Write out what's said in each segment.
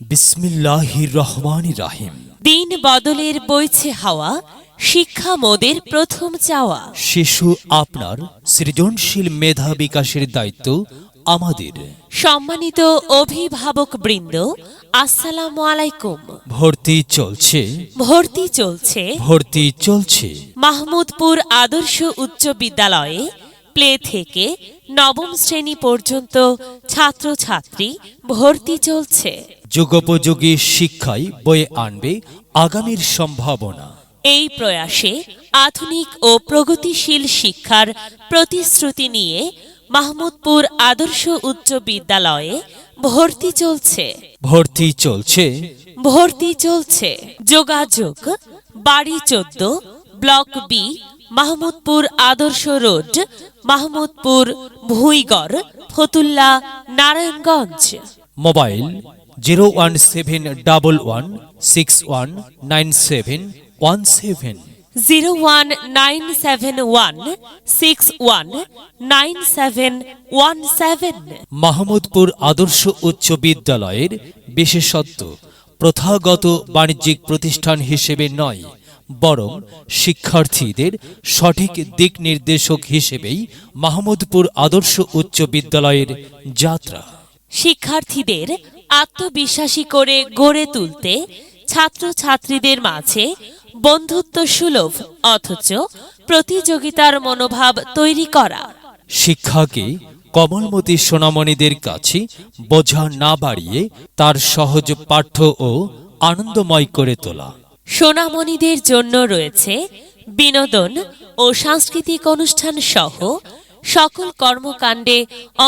বিসমিল্লাহির রহমান রাহিম। দিন বদলের বইছে হাওয়া শিক্ষা মোদের প্রথম চাওয়া। শিশু আপনার সৃজনশীল মেধা বিকাশের দায়িত্ব আমাদের। সম্মানিত অভিভাবক বৃন্দ আসসালামু আলাইকুম। ভর্তি চলছে। ভর্তি চলছে ভর্তি চলছে। মাহমুদপুর আদর্শ উচ্চ বিদ্যালয়ে প্লে থেকে নবম শ্রেণি পর্যন্ত ছাত্রছাত্রী ভর্তি চলছে। যুগোপযোগী শিক্ষায় বয়ে আনবে আগামীর সম্ভাবনা। এই প্রয়াসে আধুনিক ও প্রগতিশীল শিক্ষার প্রতিশ্রুতি নিয়ে মাহমুদপুর আদর্শ উচ্চ বিদ্যালয়ে ভর্তি চলছে। ভর্তি চলছে। ভর্তি চলছে। যোগাযোগ বাড়ি চোদ্দ block B Mahmudpur Adarsha road Mahmudpur Bhuigarh Fatullah Narayanganj. Mobile zero one seven double one six one nine seven one seven zero one nine seven one six one nine seven one seven Mahmudpur Adarsha উচ্চ বিদ্যালয়ের বিশেষত্ব প্রথাগত বাণিজ্যিক প্রতিষ্ঠান হিসেবে নয় বরং শিক্ষার্থীদের সঠিক দিক নির্দেশক হিসেবেই মাহমুদপুর আদর্শ উচ্চ বিদ্যালয়ের যাত্রা। শিক্ষার্থীদের আত্মবিশ্বাসী করে গড়ে তুলতে ছাত্রছাত্রীদের মাঝে বন্ধুত্ব সুলভ অথচ প্রতিযোগিতার মনোভাব তৈরি করা। শিক্ষাকে কমলমতি সোনামণিদের কাছে বোঝা না বাড়িয়ে তার সহজ পাঠ্য ও আনন্দময় করে তোলা। সোনামণিদের জন্য রয়েছে বিনোদন ও সাংস্কৃতিক অনুষ্ঠান সহ সকল কর্মকাণ্ডে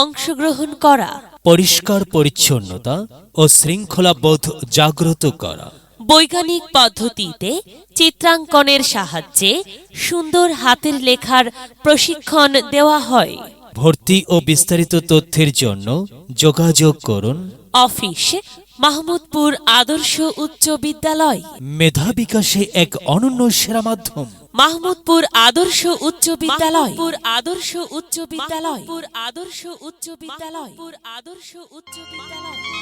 অংশগ্রহণ করা। পরিষ্কার পরিচ্ছন্নতা ও শৃঙ্খলাবোধ জাগ্রত করা। বৈজ্ঞানিক পদ্ধতিতে চিত্রাঙ্কনের সাহায্যে সুন্দর হাতের লেখার প্রশিক্ষণ দেওয়া হয়। ভর্তি ও বিস্তারিত তথ্যের জন্য যোগাযোগ করুন। অফিস মাহমুদপুর আদর্শ উচ্চ বিদ্যালয়। মেধা বিকাশে এক অনন্য সেরা মাধ্যম। মাহমুদপুর আদর্শ উচ্চ বিদ্যালয়। আদর্শ উচ্চ বিদ্যালয়। আদর্শ উচ্চ বিদ্যালয়। আদর্শ উচ্চ বিদ্যালয়।